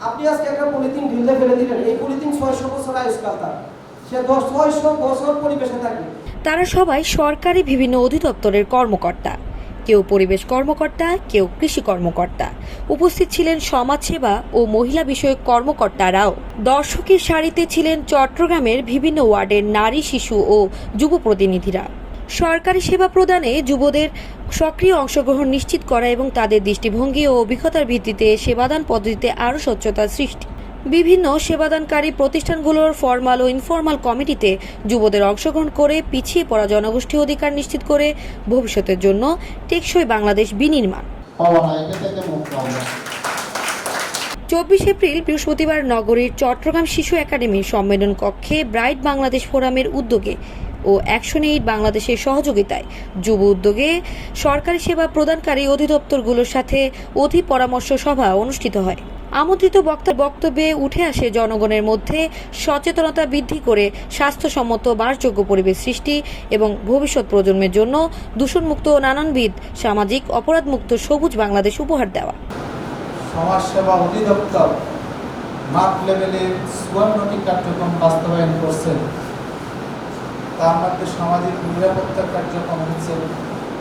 আপনি আজকে একটা পলিথিন ঢিলে ফেলে দিলেন। এই পলিথিন ছয়শো বছর আয়ুষ্কাল তার। সে দশ ছয়শো বছর পরিবেশে থাকবে। তারা সবাই সরকারি বিভিন্ন অধিদপ্তরের কর্মকর্তা। কেউ পরিবেশ কর্মকর্তা, কেউ কৃষি কর্মকর্তা। উপস্থিত ছিলেন সমাজসেবা ও মহিলা বিষয়ক কর্মকর্তারাও। দর্শকের সারিতে ছিলেন চট্টগ্রামের বিভিন্ন ওয়ার্ডের নারী, শিশু ও যুব প্রতিনিধিরা। সরকারি সেবা প্রদানে যুবদের সক্রিয় অংশগ্রহণ নিশ্চিত করা এবং তাদের দৃষ্টিভঙ্গি ও অভিজ্ঞতার ভিত্তিতে সেবাদান পদ্ধতিতে আরও স্বচ্ছতার সৃষ্টি। বিভিন্ন সেবাদানকারী প্রতিষ্ঠানগুলোর ফর্মাল ও ইনফর্মাল কমিটিতে যুবদের অংশগ্রহণ করে পিছিয়ে পড়া জনগোষ্ঠী অধিকার নিশ্চিত করে ভবিষ্যতের জন্য টেকসই বাংলাদেশ বিনির্মাণ। চব্বিশ এপ্রিল বৃহস্পতিবার নগরীর চট্টগ্রাম শিশু একাডেমির সম্মেলন কক্ষে ব্রাইট বাংলাদেশ ফোরামের উদ্যোগে ও অ্যাকশন এইড বাংলাদেশের সহযোগিতায়। যুব উদ্যোগে সরকারি সেবা প্রদানকারী অধিদপ্তরগুলোর সাথে অধি পরামর্শ সভা অনুষ্ঠিত হয়। আমন্ত্রিত বক্তার বক্তব্যে উঠে আসে জনগণের মধ্যে সচেতনতা বৃদ্ধি করে স্বাস্থ্যসম্মত বাসযোগ্য পরিবেশ সৃষ্টি এবং ভবিষ্যৎ প্রজন্মের জন্য দূষণমুক্ত নানানবিধ সামাজিক অপরাধমুক্ত সবুজ বাংলাদেশ উপহার দেওয়া। সমাজসেবা অধিদপ্তর মাঠ লেভেলে চুয়ান্নটি কার্যক্রম বাস্তবায়ন করছেন। তার মধ্যে সামাজিক নিরাপত্তা কার্যক্রম হচ্ছে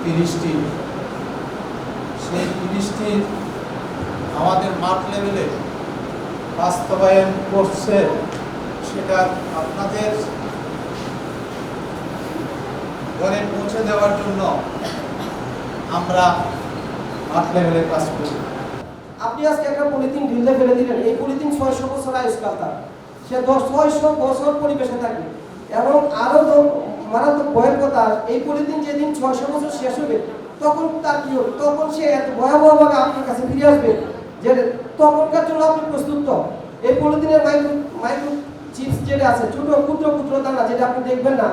তিরিশটি। সেই তিরিশটি আমাদের মাঠ লেভেলে বাস্তবায়ন করছে, সেটা আপনাদের ঘরে পৌঁছে দেওয়ার জন্য আমরা মাঠ লেভেলে কাজ করি। আপনি আজকে একটা পলিথিন ঢিলে ফেলে দিলেন, এই পলিথিন ছয়শো বছর আয়ুষ্কাল তার। সে দশ, ছয়শো বছর পরিবেশে থাকবে। এবং আরও তো মারাত্মক ভয়ের কথা, এই পলিথিন যেদিন ছয়শো বছর শেষ হবে, তখন তার কি হবে? তখন সে এত ভয়াবহভাবে আপনার কাছে ফিরে আসবে যে তখনকার জন্য আপনি প্রস্তুত এই পলিথিনের মাইক্রো মাইক্রো চিপস যেটা আছে, ছোট ক্ষুদ্র ক্ষুদ্র দানা যেটা আপনি দেখবেন না,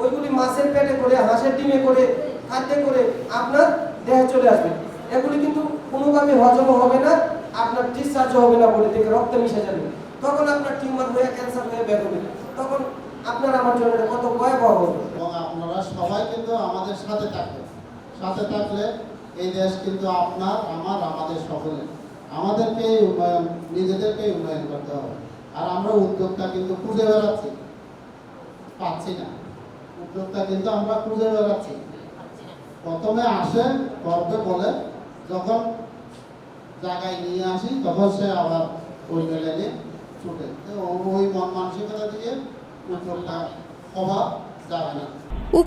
ওইগুলি মাছের পেটে করে, হাঁসের ডিমে করে, খাদ্যে করে আপনার দেহে চলে আসবে। এগুলি কিন্তু কোনোভাবে হজম হবে না, আপনার ডিসচার্জ হবে না বলে থেকে রক্তে মিশে যাবে। তখন আপনার টিউমার হয়ে ক্যান্সার হয়ে বের হবে। আপনার আমার জন্য কত ভয়াবহ এবং আপনারা সবাই কিন্তু আমাদের সাথে থাকবেন। সাথে থাকলে এই দেশ কিন্তু আপনার, আমার, আমাদের সকলের। আমাদেরকে উন্নয়ন, নিজেদেরকে উন্নয়ন করতে হবে। আর আমরা উদ্যোক্তা কিন্তু খুঁজে বেড়াচ্ছি। পাচ্ছি না। উদ্যোক্তা কিন্তু আমরা খুঁজে বেড়াচ্ছি। প্রথমে আসে, গর্বে বলে, যখন জায়গায় নিয়ে আসি, তখন সে আবার ওই মেলে নিয়ে ছুটে। ওই মন মানসিকতা দিয়ে উদ্যোক্তা হওয়া যাবে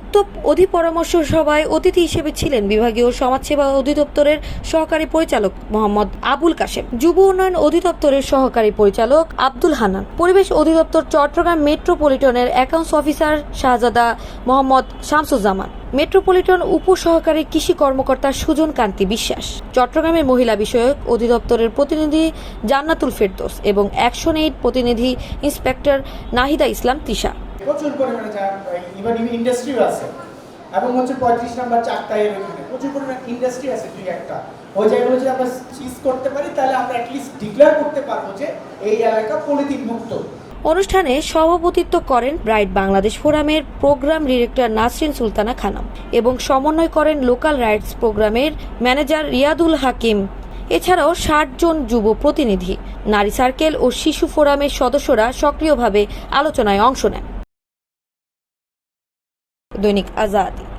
উক্ত অধিপরামর্শ সভায় অতিথি হিসেবে ছিলেন বিভাগীয় সমাজসেবা অধিদপ্তরের সহকারী পরিচালক মোহাম্মদ আবুল কাশেম, যুব উন্নয়ন অধিদপ্তরের সহকারী পরিচালক আব্দুল হানান পরিবেশ অধিদপ্তর Chittagong মেট্রোপলিটনের accounts officer Shahzada Mohammad Shamsuzzaman, metropolitan উপসহকারী কৃষি কর্মকর্তা সুজন কান্তি বিশ্বাস, চট্টগ্রামের মহিলা বিষয়ক অধিদপ্তরের প্রতিনিধি জান্নাতুল ফেরদোস এবং অ্যাকশন এইড প্রতিনিধি ইন্সপেক্টর নাহিদা ইসলাম তৃষা প্রচুর পরিমাণে ইভেন ইন্ডাস্ট্রিও আছে। এবং হচ্ছে পঁয়ত্রিশ নাম্বার চারটায় ওইখানে প্রচুর পরিমাণে ইন্ডাস্ট্রি আছে দুই একটা। ওই জায়গাগুলো যদি আমরা সিজ করতে পারি, তাহলে আমরা অ্যাটলিস্ট ডিক্লেয়ার করতে পারব যে এই এলাকা পলিথিন মুক্ত অনুষ্ঠানে সভাপতিত্ব করেন ব্রাইট বাংলাদেশ ফোরামের প্রোগ্রাম ডিরেক্টর নাসরিন সুলতানা খানম এবং সমন্বয় করেন লোকাল রাইটস প্রোগ্রামের ম্যানেজার রিয়াদুল হাকিম। এছাড়াও ষাট জন যুব প্রতিনিধি, নারী সার্কেল ও শিশু ফোরামের সদস্যরা সক্রিয়ভাবে আলোচনায় অংশ নেন। दैनिक आज़ादी।